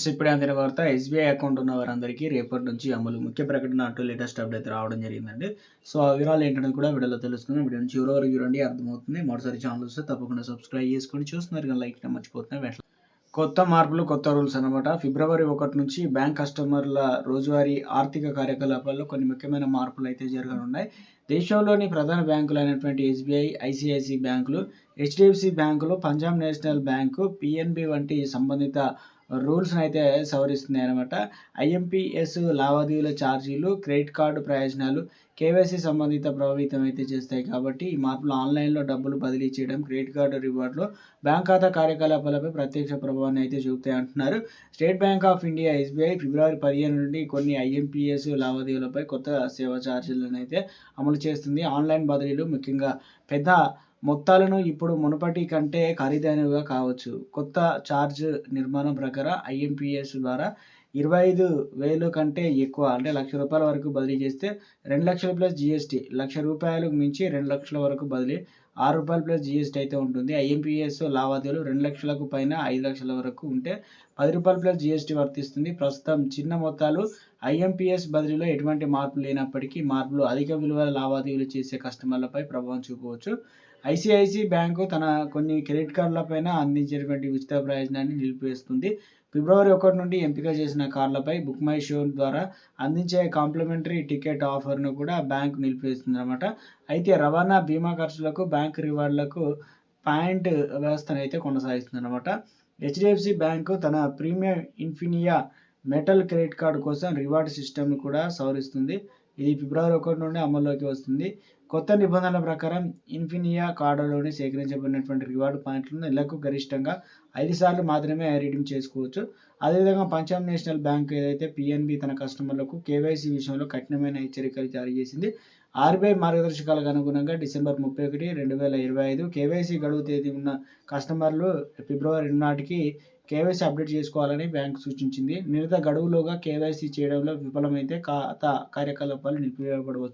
Friends ఇప్పుడే అందిన వార్త ఎస్బీఐ అకౌంట్ ఉన్న వారందరికీ రేపటి నుంచి అమలు ముఖ్య ప్రకటన అంటూ లేటెస్ట్ అప్డేట్ రావడం జరిగిందండి. సో ఆ వివరాలు ఏంటనేది కూడా వీడియోలో తెలుసుకుందాం. వీడియో నుంచి ఎవరో వరకు చూడండి అర్థమవుతుంది. మరోసారి ఛానల్ వస్తే తప్పకుండా సబ్స్క్రైబ్ చేసుకొని చూస్తున్నారు కానీ లైక్ మర్చిపోతున్నాయి వెంటనే. కొత్త మార్పులు కొత్త రూల్స్ అనమాట ఫిబ్రవరి ఒకటి నుంచి బ్యాంక్ కస్టమర్ల రోజువారీ ఆర్థిక కార్యకలాపాల్లో కొన్ని ముఖ్యమైన మార్పులు అయితే జరగనున్నాయి. దేశంలోని ప్రధాన బ్యాంకులు అయినటువంటి ఎస్బీఐ ఐసిఐసి బ్యాంకులు హెచ్డిఎఫ్సి బ్యాంకులు పంజాబ్ నేషనల్ బ్యాంకు పిఎన్బి వంటి సంబంధిత రూల్స్ని అయితే సవరిస్తున్నాయి అనమాట ఐఎంపిఎస్ లావాదేవీల ఛార్జీలు క్రెడిట్ కార్డు ప్రయోజనాలు కేవైసీ సంబంధిత ప్రభావితం అయితే చేస్తాయి కాబట్టి ఈ మార్పులు ఆన్లైన్లో డబ్బులు బదిలీ చేయడం క్రెడిట్ కార్డు రివార్డులు బ్యాంక్ ఖాతా కార్యకలాపాలపై ప్రత్యక్ష ప్రభావాన్ని అయితే చూపుతాయి అంటున్నారు. State Bank of India SBI ఫిబ్రవరి పదిహేను నుండి కొన్ని ఐఎంపిఎస్ లావాదేవీలపై కొత్త సేవా ఛార్జీలను అయితే అమలు చేస్తుంది. ఆన్లైన్ బదిలీలు ముఖ్యంగా పెద్ద మొత్తాలను ఇప్పుడు మునుపటి కంటే ఖరీదైనవిగా కావచ్చు. కొత్త ఛార్జ్ నిర్మాణం ప్రకారం ఐఎంపిఎస్ ద్వారా ఇరవై ఐదు వేలు కంటే ఎక్కువ అంటే లక్ష రూపాయల వరకు బదిలీ చేస్తే రెండు లక్షలు ప్లస్ జిఎస్టీ లక్ష రూపాయలకు మించి రెండు లక్షల వరకు బదిలీ ఆరు రూపాయలు ప్లస్ జిఎస్టీ అయితే ఉంటుంది. ఐఎంపీఎస్ లావాదేవీలు రెండు లక్షలకు పైన ఐదు లక్షల వరకు ఉంటే పది రూపాయలు ప్లస్ జిఎస్టీ వర్తిస్తుంది. ప్రస్తుతం చిన్న మొత్తాలు ఐఎంపీఎస్ బదిలీలో ఎటువంటి మార్పులు లేనప్పటికీ మార్పులు అధిక విలువ లావాదేవీలు చేసే కస్టమర్లపై ప్రభావం చూపవచ్చు. ఐసిఐసి బ్యాంకు తన కొన్ని క్రెడిట్ కార్డులపైన అందించేటువంటి ఉచిత ప్రయోజనాన్ని నిలిపివేస్తుంది. ఫిబ్రవరి ఒకటి నుండి ఎంపిక చేసిన కార్లపై బుక్ మై షో ద్వారా అందించే కాంప్లిమెంటరీ టికెట్ ఆఫర్ను కూడా బ్యాంకు నిలిపివేస్తుంది అనమాట అయితే రవాణా బీమా ఖర్చులకు బ్యాంక్ రివార్డులకు పాయింట్ వ్యవస్థను అయితే కొనసాగిస్తుంది అనమాట హెచ్డిఎఫ్సి బ్యాంకు తన premium Infinia metal credit card కోసం రివార్డ్ సిస్టమ్ను కూడా సవరిస్తుంది. ఇది ఫిబ్రవరి ఒకటి నుండి అమల్లోకి వస్తుంది. కొత్త నిబంధనల ప్రకారం ఇన్ఫినియా కార్డులోని సేకరించబడినటువంటి రివార్డు పాయింట్లను నెలకు గరిష్టంగా ఐదు సార్లు మాత్రమే రీడీమ్ చేసుకోవచ్చు. అదేవిధంగా పంజాబ్ నేషనల్ బ్యాంక్ ఏదైతే పిఎన్బి తన కస్టమర్లకు కేవైసీ విషయంలో కఠినమైన హెచ్చరికలు జారీ చేసింది ఆర్బీఐ మార్గదర్శకాలకు అనుగుణంగా డిసెంబర్ ముప్పై ఒకటి రెండు వేల ఇరవై ఐదు కేవైసీ గడువు తేదీ ఉన్న కస్టమర్లు ఫిబ్రవరి నాటికి కేవైసీ అప్డేట్ చేసుకోవాలని బ్యాంకు సూచించింది. నిర్ణీత గడువులోగా కేవైసీ చేయడంలో విఫలమైతే ఖాతా కార్యకలాపాలు నిలిపివేయబడవచ్చు.